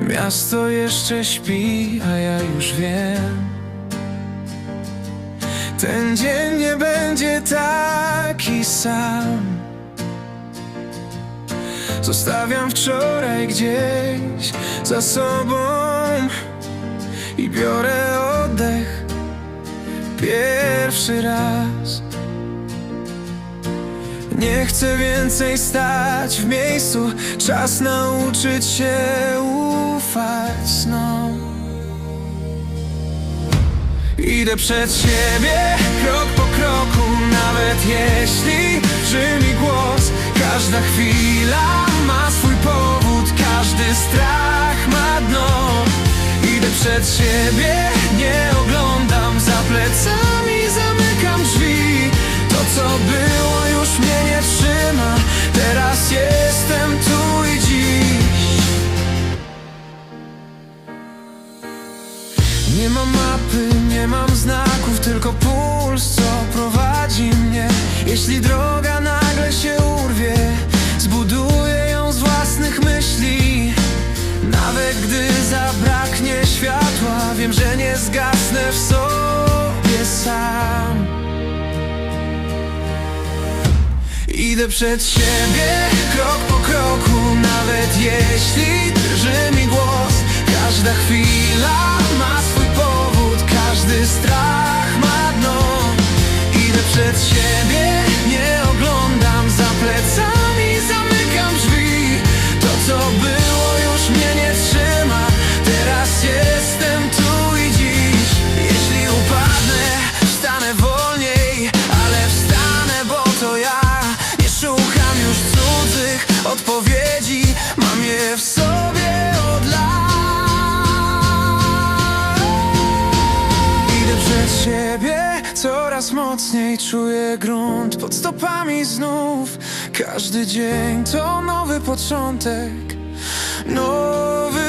Miasto jeszcze śpi, a ja już wiem. Ten dzień nie będzie taki sam. Zostawiam wczoraj gdzieś za sobą I biorę oddech pierwszy raz. Nie chcę więcej stać w miejscu Czas nauczyć się ufać snom Idę przed siebie, krok po kroku Nawet jeśli brzmi głos. Każda chwila ma swój powód Każdy strach ma dno. Idę przed siebie, nie Nie mam mapy, nie mam znaków, tylko puls, co prowadzi mnie. Jeśli droga nagle się urwie, zbuduję ją z własnych myśli. Nawet gdy zabraknie światła, wiem, że nie zgasnę w sobie sam. Idę przed siebie, krok po kroku Nawet jeśli drży mi głos Przed siebie, coraz mocniej czuję grunt Pod stopami znów. Każdy dzień to nowy początek Nowy